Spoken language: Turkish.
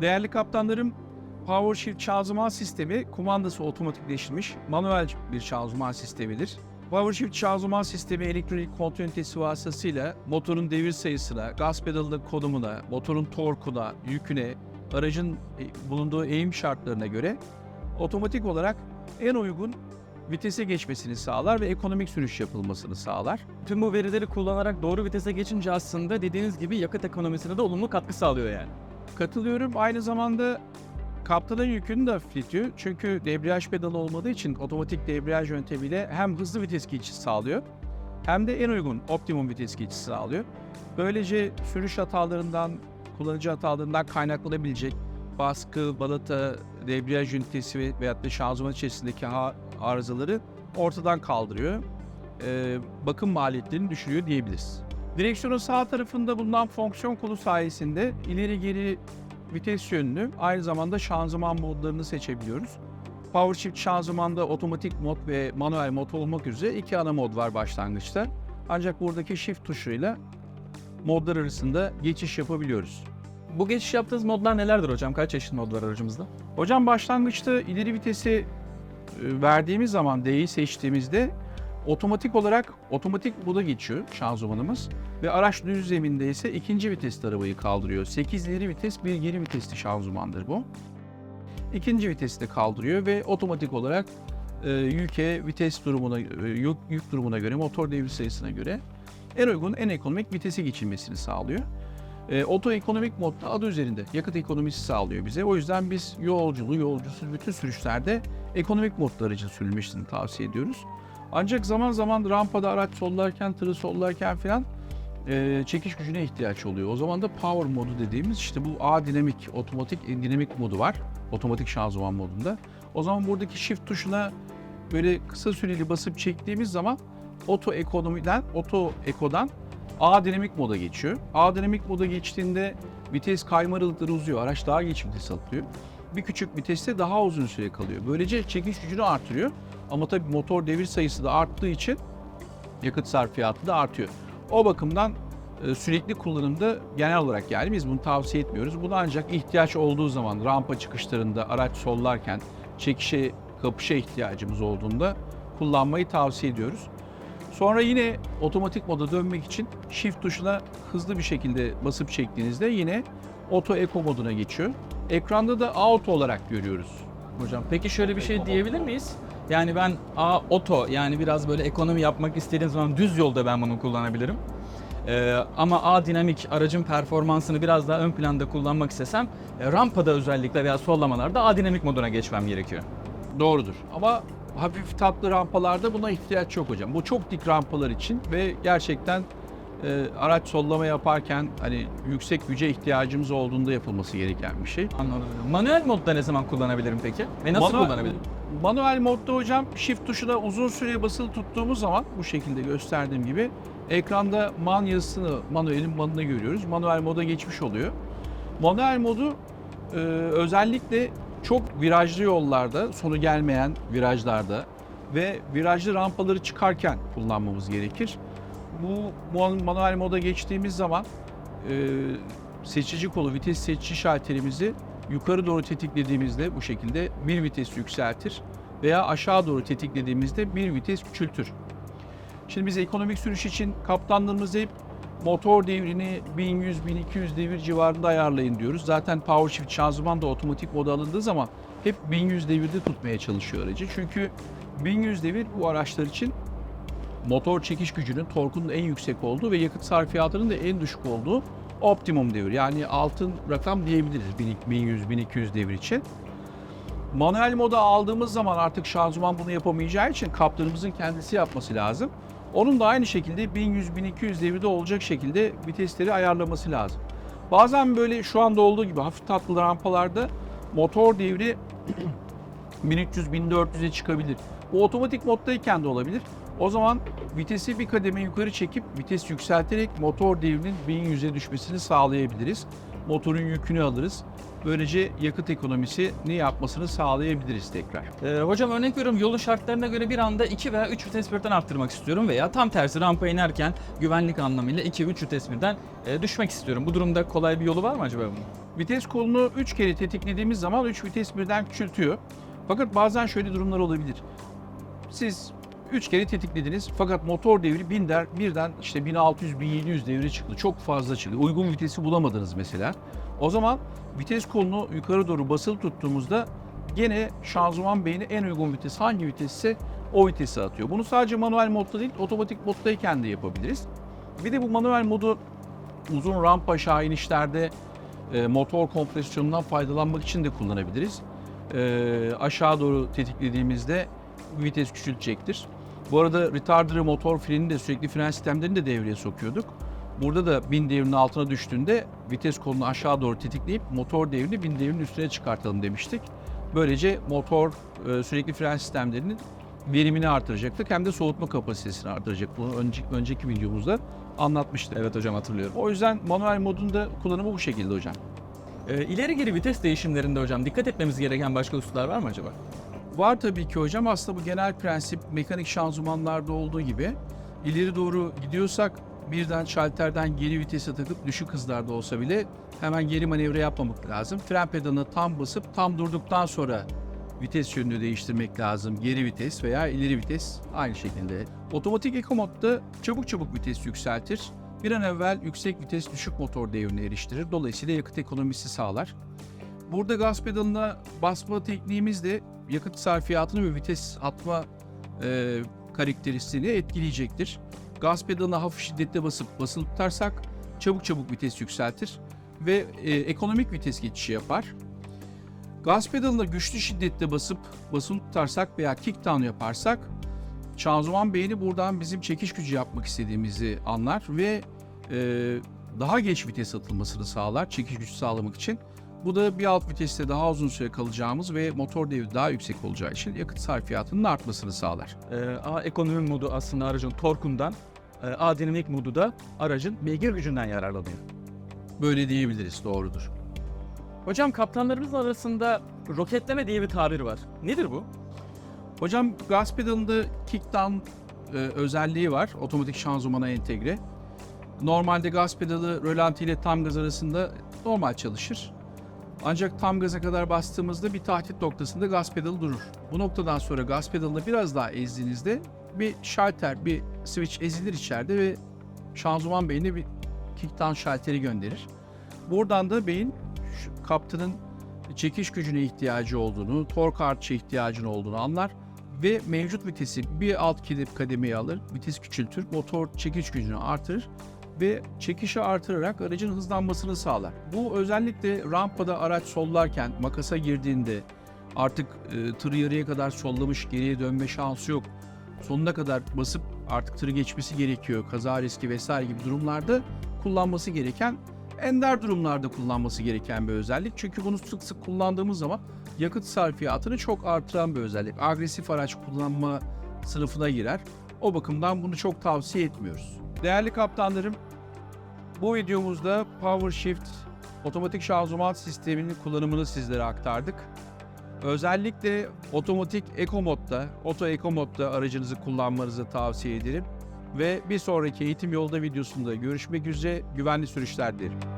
Değerli kaptanlarım, Power Shift şanzıman sistemi kumandası otomatikleştirilmiş manuel bir şanzıman sistemidir. Power Shift şanzıman sistemi elektronik kontrol ünitesi vasıtasıyla motorun devir sayısına, gaz pedalının konumuna, motorun torkuna, yüküne, aracın e, bulunduğu eğim şartlarına göre otomatik olarak en uygun vitese geçmesini sağlar ve ekonomik sürüş yapılmasını sağlar. Tüm bu verileri kullanarak doğru vitese geçince aslında dediğiniz gibi yakıt ekonomisine de olumlu katkı sağlıyor yani. Katılıyorum. Aynı zamanda kaptanın yükünü de hafifletiyor. Çünkü debriyaj pedalı olmadığı için otomatik debriyaj yöntemiyle hem hızlı vites geçişi sağlıyor hem de en uygun optimum vites geçişi sağlıyor. Böylece sürüş hatalarından, kullanıcı hatalarından kaynaklanabilecek baskı, balata, debriyaj ünitesi ve veyahut da şanzıman içerisindeki arızaları ortadan kaldırıyor. Ee, bakım maliyetlerini düşürüyor diyebiliriz. Direksiyonun sağ tarafında bulunan fonksiyon kolu sayesinde ileri geri vites yönünü aynı zamanda şanzıman modlarını seçebiliyoruz. Power Shift şanzımanda otomatik mod ve manuel mod olmak üzere iki ana mod var başlangıçta. Ancak buradaki Shift tuşuyla modlar arasında geçiş yapabiliyoruz. Bu geçiş yaptığınız modlar nelerdir hocam? Kaç çeşit mod var aracımızda? Hocam başlangıçta ileri vitesi e, verdiğimiz zaman D'yi seçtiğimizde otomatik olarak otomatik moda geçiyor şanzımanımız ve araç düz zeminde ise ikinci viteste arabayı kaldırıyor. 8 ileri vites bir geri vitesli şanzımandır bu. İkinci viteste kaldırıyor ve otomatik olarak e, yüke vites durumuna e, yük, yük durumuna göre motor devir sayısına göre en uygun en ekonomik vitesi geçilmesini sağlıyor. E, oto ekonomik modda adı üzerinde yakıt ekonomisi sağlıyor bize. O yüzden biz yolculu, yolcusuz bütün sürüşlerde ekonomik modda aracın sürülmesini tavsiye ediyoruz. Ancak zaman zaman rampada araç sollarken, tırı sollarken falan e, çekiş gücüne ihtiyaç oluyor. O zaman da power modu dediğimiz işte bu A dinamik, otomatik e, dinamik modu var. Otomatik şanzıman modunda. O zaman buradaki shift tuşuna böyle kısa süreli basıp çektiğimiz zaman oto ekonomiden, oto ekodan A dinamik moda geçiyor. A dinamik moda geçtiğinde vites kayma aralıkları uzuyor. Araç daha geç vites alıyor. Bir küçük viteste daha uzun süre kalıyor. Böylece çekiş gücünü artırıyor. Ama tabii motor devir sayısı da arttığı için yakıt sarfiyatı da artıyor. O bakımdan e, sürekli kullanımda genel olarak yani biz bunu tavsiye etmiyoruz. Bunu ancak ihtiyaç olduğu zaman rampa çıkışlarında araç sollarken çekişe kapışa ihtiyacımız olduğunda kullanmayı tavsiye ediyoruz. Sonra yine otomatik moda dönmek için shift tuşuna hızlı bir şekilde basıp çektiğinizde yine auto eco moduna geçiyor. Ekranda da auto olarak görüyoruz. Hocam peki şöyle bir şey diyebilir miyiz? Yani ben A oto yani biraz böyle ekonomi yapmak istediğim zaman düz yolda ben bunu kullanabilirim. Ee, ama A dinamik aracın performansını biraz daha ön planda kullanmak istesem e, rampada özellikle veya sollamalarda A dinamik moduna geçmem gerekiyor. Doğrudur. Ama hafif tatlı rampalarda buna ihtiyaç yok hocam. Bu çok dik rampalar için ve gerçekten e, araç sollama yaparken hani yüksek güce ihtiyacımız olduğunda yapılması gereken bir şey. Anladım. Manuel modda ne zaman kullanabilirim peki? Ve nasıl Manuel- kullanabilirim? Manuel modda hocam shift tuşuna uzun süre basılı tuttuğumuz zaman bu şekilde gösterdiğim gibi ekranda man yazısını manuelin manını görüyoruz. Manuel moda geçmiş oluyor. Manuel modu e, özellikle çok virajlı yollarda, sonu gelmeyen virajlarda ve virajlı rampaları çıkarken kullanmamız gerekir. Bu man- manuel moda geçtiğimiz zaman e, seçici kolu, vites seçici şalterimizi yukarı doğru tetiklediğimizde bu şekilde bir vites yükseltir veya aşağı doğru tetiklediğimizde bir vites küçültür. Şimdi biz ekonomik sürüş için kaptanlarımız hep motor devrini 1100-1200 devir civarında ayarlayın diyoruz. Zaten power shift şanzıman da otomatik moda alındığı zaman hep 1100 devirde tutmaya çalışıyor aracı. Çünkü 1100 devir bu araçlar için motor çekiş gücünün, torkunun en yüksek olduğu ve yakıt sarfiyatının da en düşük olduğu optimum devir. Yani altın rakam diyebiliriz 1100-1200 devir için. Manuel moda aldığımız zaman artık şanzıman bunu yapamayacağı için kaptanımızın kendisi yapması lazım. Onun da aynı şekilde 1100-1200 devirde olacak şekilde vitesleri ayarlaması lazım. Bazen böyle şu anda olduğu gibi hafif tatlı rampalarda motor devri 1300-1400'e çıkabilir. Bu otomatik moddayken de olabilir. O zaman vitesi bir kademe yukarı çekip vites yükselterek motor devrinin 1100'e düşmesini sağlayabiliriz. Motorun yükünü alırız. Böylece yakıt ekonomisini yapmasını sağlayabiliriz tekrar. Ee, hocam örnek veriyorum yolun şartlarına göre bir anda 2 veya 3 vites birden arttırmak istiyorum veya tam tersi rampa inerken güvenlik anlamıyla 2 3 vites birden e, düşmek istiyorum. Bu durumda kolay bir yolu var mı acaba bunun? Vites kolunu 3 kere tetiklediğimiz zaman 3 vites birden küçültüyor. Fakat bazen şöyle durumlar olabilir. Siz 3 kere tetiklediniz fakat motor devri binden, birden işte 1600-1700 devre çıktı. Çok fazla çıktı. Uygun vitesi bulamadınız mesela. O zaman vites kolunu yukarı doğru basılı tuttuğumuzda gene şanzıman beyni en uygun vites hangi vitesse o vitesi atıyor. Bunu sadece manuel modda değil otomatik moddayken de yapabiliriz. Bir de bu manuel modu uzun rampa aşağı inişlerde e, motor kompresyonundan faydalanmak için de kullanabiliriz. E, aşağı doğru tetiklediğimizde vites küçültecektir. Bu arada retarder'ı motor freni de sürekli fren sistemlerini de devreye sokuyorduk. Burada da bin devrinin altına düştüğünde vites kolunu aşağı doğru tetikleyip motor devrini bin devrinin üstüne çıkartalım demiştik. Böylece motor e, sürekli fren sistemlerinin verimini artıracaktık hem de soğutma kapasitesini artıracak. Bunu önceki, önceki videomuzda anlatmıştık. Evet hocam hatırlıyorum. O yüzden manuel modun da kullanımı bu şekilde hocam. Ee, ileri geri vites değişimlerinde hocam dikkat etmemiz gereken başka hususlar var mı acaba? Var tabii ki hocam. Aslında bu genel prensip mekanik şanzımanlarda olduğu gibi ileri doğru gidiyorsak birden şalterden geri vitese takıp düşük hızlarda olsa bile hemen geri manevra yapmamak lazım. Fren pedalına tam basıp tam durduktan sonra vites yönünü değiştirmek lazım. Geri vites veya ileri vites aynı şekilde. Otomatik Eco modda çabuk çabuk vites yükseltir. Bir an evvel yüksek vites düşük motor devrine eriştirir. Dolayısıyla yakıt ekonomisi sağlar. Burada gaz pedalına basma tekniğimiz de yakıt sarfiyatını ve vites atma e, karakteristiğini etkileyecektir. Gaz pedalına hafif şiddetle basıp basılı tutarsak çabuk çabuk vites yükseltir ve e, ekonomik vites geçişi yapar. Gaz pedalına güçlü şiddetle basıp basılı tutarsak veya kick down yaparsak şanzıman beyni buradan bizim çekiş gücü yapmak istediğimizi anlar ve e, daha geç vites atılmasını sağlar çekiş gücü sağlamak için. Bu da bir alt viteste daha uzun süre kalacağımız ve motor devri daha yüksek olacağı için yakıt sarfiyatının artmasını sağlar. Ee, A ekonomi modu aslında aracın torkundan, e, A dinamik modu da aracın beygir gücünden yararlanıyor. Böyle diyebiliriz, doğrudur. Hocam kaptanlarımız arasında roketleme diye bir tabir var. Nedir bu? Hocam gaz pedalında kick down e, özelliği var. Otomatik şanzımana entegre. Normalde gaz pedalı rölanti ile tam gaz arasında normal çalışır. Ancak tam gaza kadar bastığımızda bir tahdit noktasında gaz pedalı durur. Bu noktadan sonra gaz pedalını biraz daha ezdiğinizde bir şalter, bir switch ezilir içeride ve şanzıman beyine bir kick down şalteri gönderir. Buradan da beyin kaptanın çekiş gücüne ihtiyacı olduğunu, tork artışı ihtiyacının olduğunu anlar ve mevcut vitesi bir alt kademeye alır, vites küçültür, motor çekiş gücünü artırır ve çekişi artırarak aracın hızlanmasını sağlar. Bu özellikle rampada araç sollarken makasa girdiğinde artık e, tırı yarıya kadar sollamış geriye dönme şansı yok. Sonuna kadar basıp artık tırı geçmesi gerekiyor. Kaza riski vesaire gibi durumlarda kullanması gereken ender durumlarda kullanması gereken bir özellik. Çünkü bunu sık sık kullandığımız zaman yakıt sarfiyatını çok artıran bir özellik. Agresif araç kullanma sınıfına girer. O bakımdan bunu çok tavsiye etmiyoruz. Değerli kaptanlarım, bu videomuzda Power Shift otomatik şanzıman sisteminin kullanımını sizlere aktardık. Özellikle otomatik Eco modda, Auto Eco modda aracınızı kullanmanızı tavsiye ederim. Ve bir sonraki eğitim yolda videosunda görüşmek üzere güvenli sürüşler dilerim.